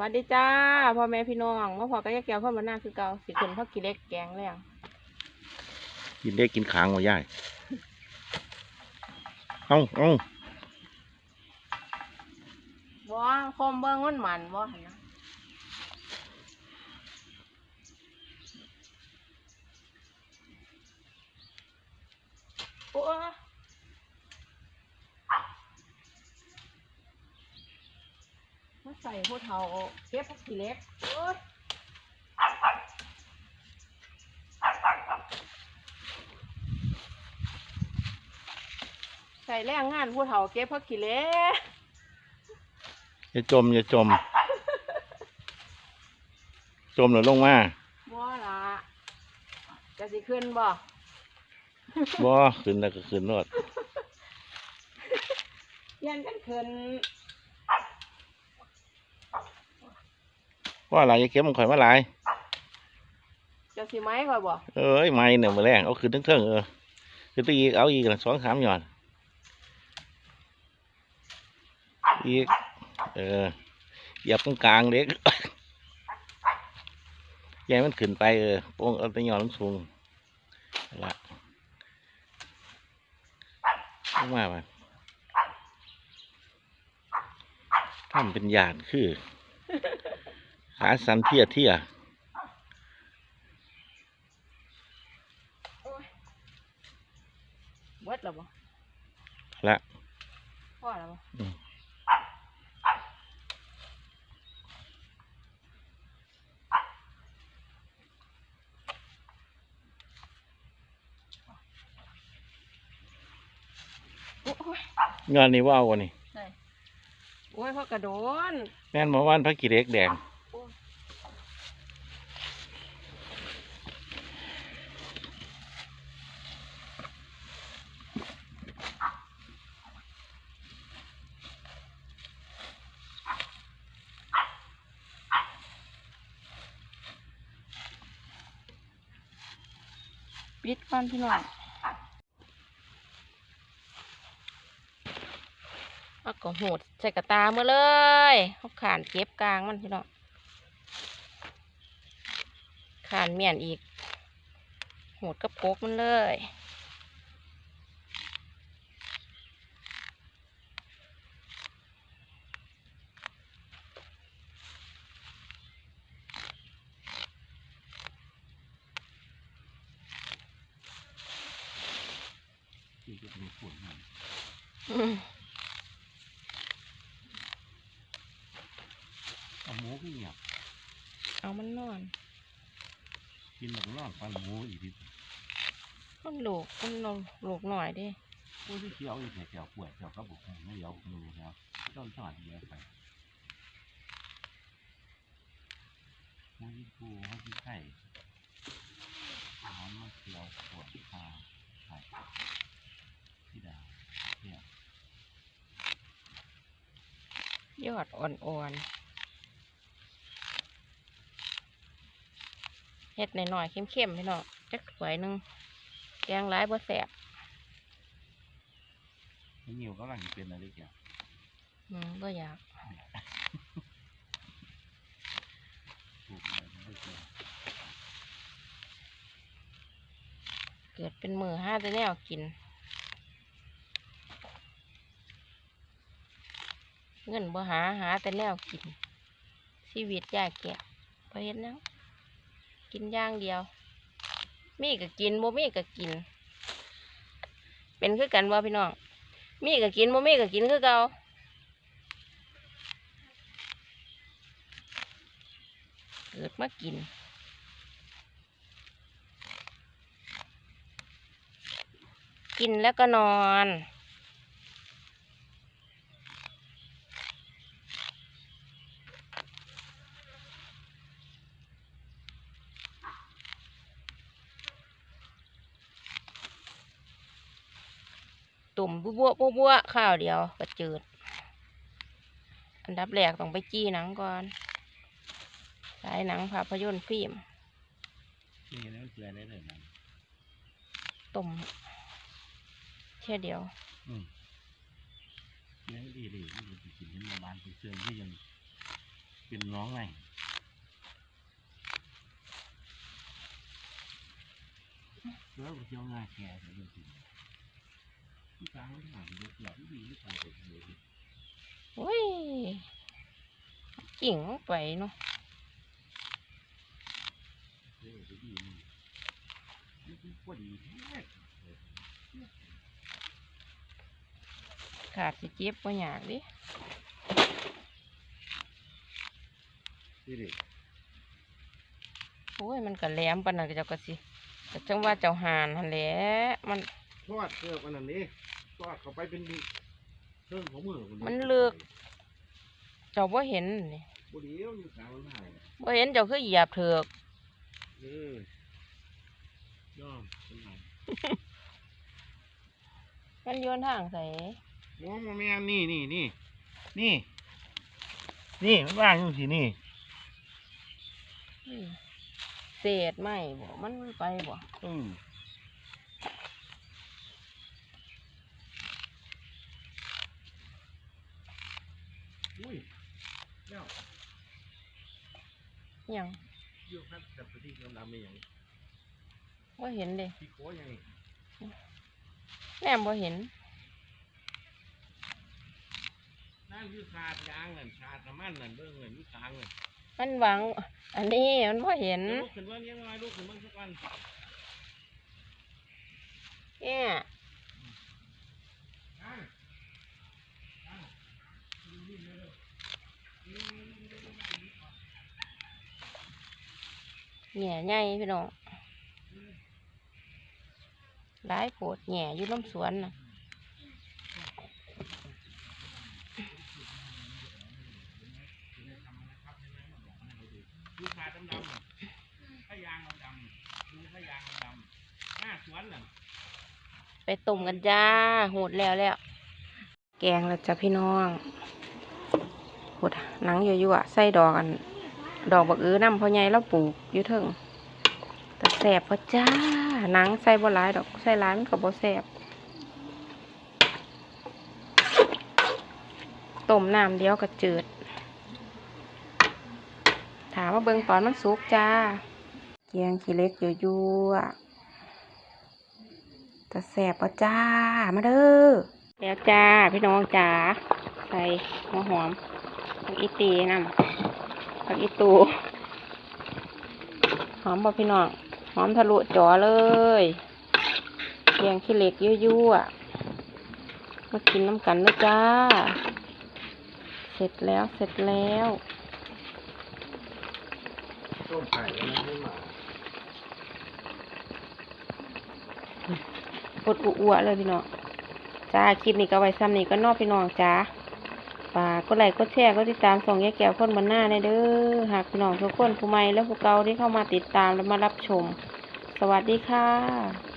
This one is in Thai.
วัสดีจ้าพ่อแม่พี่น้องมาพอก็ยกแก้วพ่อมาหน้าคือเก่าสิขึ้นพ่อกิเล็กแกงแรงกินเล็กกินขางมาย่ายเอาเอาบ่คมเบิ้งมันมันบ่หั่นนะโอ้ มาใส่ผู้เฒ่าเก็บผักกิเล็กโอ้ยใส่แรงงานผู้เฒ่าเก็บผักกิเล็กอย่าจมอย่าจม จมหรือลงมาบ่ละจะสิขึ้นบ่บ่ขึ้นแล้วก็ขึ้นรถเรียนกันขึ้น ว่าอะไรอย่าเข็มมันข่อยมาหลายจะสิไหมก่อนบ่เอ้ยไม่เนี่ยมาแรงเอาขึ้นทั้งเทิงๆเออขึ้นไปอีกเอาอีกละสองสามหย่อนอีกเออเหยียบตรงกลางเด็กยายมันขึ้นไปเออโป้งเอาแตะหย่อนลงสูงนั่นละลงมาไปทำเป็นหยาดคือ ขาสันเทียเทียเบิดแล้วบ่ละพ่อแล้วบ่อืมโอ้ยงานนี้ว่าวะนี่ใส่โอ้ยพ่อกระโดน แม่นเมาว่านพระกิเลกแดง ปิดก่อนพี่น้องเอาก็โหดใส่กระตาเมื่อเลยเขาขานเก็บกลางมันพี่น้องขานเมียนอีก โหดกับโกกมันเลย อืมเอาหมูขึ้นเนี่ยเอามันนอน กินหลังนอนฟันหมูอีกทีมันลูกมันนอนลูกหน่อยเดิพวกที่เคี้ยวอีกเนี่ยเคี้ยวป่วยเคี้ยวกระบอกไม่เคี้ยวมือแล้วต้นสอนเยอะไปหมูยี่ปูหมูยี่ไข่หอมมะเขือปวดคาไข่ ที่ดาวเนี่ยยอดอ่อนๆเฮ็ดหน่อยๆเข้มๆพี่น้องจักถ้วยหนึงแกงร้ายบ่แสบนี่นิวก็ลังเป็นอะไรแกอืมบ่อยากถูกเลยไม่เจอเกิดเป็นมือห้าแต่แนวกิน เงินบ่หาหาแต่แนวกิน ชีวิตยากแก่พอเห็นแล้วกินย่างเดียว มีก็กินบ่มีก็กิน เป็นคือกันบ่พี่น้อง มีก็กินบ่มีก็กินคือเก่าเกิดมากินกินแล้วก็นอน ตุ่มบัวบัวบัวข้าวเดียวก็จืด อันดับแรกต้องไปจี้หนังก่อนสายหนังภาพยนตร์ฟิล์มนี่แล้วเกลือได้เลยนะตุ่มแค่เดียวอืมนี่ดีดีนี่จะกินที่โรงพยาบาลไปเชิญที่ยังเป็นน้องไงแล้วไปเที่ยวงาแก่เดี๋ยวดู โอ้ยกิ่งลงไปเนาะเดี๋ยวจะดีนี่นี่คือพอดีแท้ขาดสิเจ็บบ่อยากดินี่ดิโอ้ย มันก็แหลมปานนั้นก็เจ้าก็สิก็จังว่าเจ้าหานหั่นแหละมันทอดเกลือกันนั่นนี่ ทอดเข้าไปเป็นเครื่องของมือมันเลือกเจ้าบ่เห็นนี่พอดีเอาอยู่กลางมันหายบ่เห็นเจ้าคือเหยียบเถือกเออย่อมเป็นไงมันโยนทางใส่โอ้โมแม่นนี่นี่นี่นี่ นี่มันว่างอยู่สินี่อืมเศษไม้บ่มันไปบ่อืมอุ้ยแล้ว ห ยังเยี่ยวครับกับที่ดำๆไม่อย่างบ่เห็นเด้ที่โค้ยังนี่แม่บ่เห็นนั่นคือขาดยางนั่นขาดน้ำมันนั่นเบิ่งนั่นมีทางนั่นมันหวัง อันนี้มันบ่เห็นลูกขึ้นว่าเลี้ยงไว้ลูกขึ้นมาสักวันเนี่ยนั่ง แหน่ใหญ่พี่น้องหลายโพดแหน่อยู่น้ำสวนนะดูขาดำดำถ้ายางดำดูถ้ายางดำหน้าสวนน่ะไปต้มกันจ้าโหดแล้วแล้ว แกงแล้วจ้ะพี่น้องโหดหนังอยู่ๆใส่ดอกอัน ดอกบักอื้อน้ำพ่อใหญ่แล้วปลูกอยู่เถิงแต่แสบพอจ้าหนังใส่บ่หลายดอกใส่หลายมันก็บ่แสบต้มน้ำเดียวก็จืด ถามว่าเบิ่งตอนมันสุกจ้าเกียงขี้เล็กอยู่ยั่วๆจะแสบปะจ้ามาเด้อแล้วจ้าพี่น้องจ้าใส่หัวหอมอีตีน้ำ ผักอีตูหอมบ่พี่น้อง หอมทะลุจอเลยเกียงขี้เหล็กยั่วๆมากินน้ำกันเลยจ้า เสร็จแล้วเสร็จแล้วต้มไก่แล้วไม่มาปวดอ้วๆเลยพี่น้องจ้าคลิปนี้ก็ไว้ซ้ำนี้ก็นอกพี่น้องจ้า ฝากกดไลค์กดแชร์กดติดตามส่องแยกแก้วคนบนหน้าในเด้อหากพี่น้องทุกคนผู้ใหม่และผู้เก่าที่เข้ามาติดตามและมารับชม สวัสดีค่ะ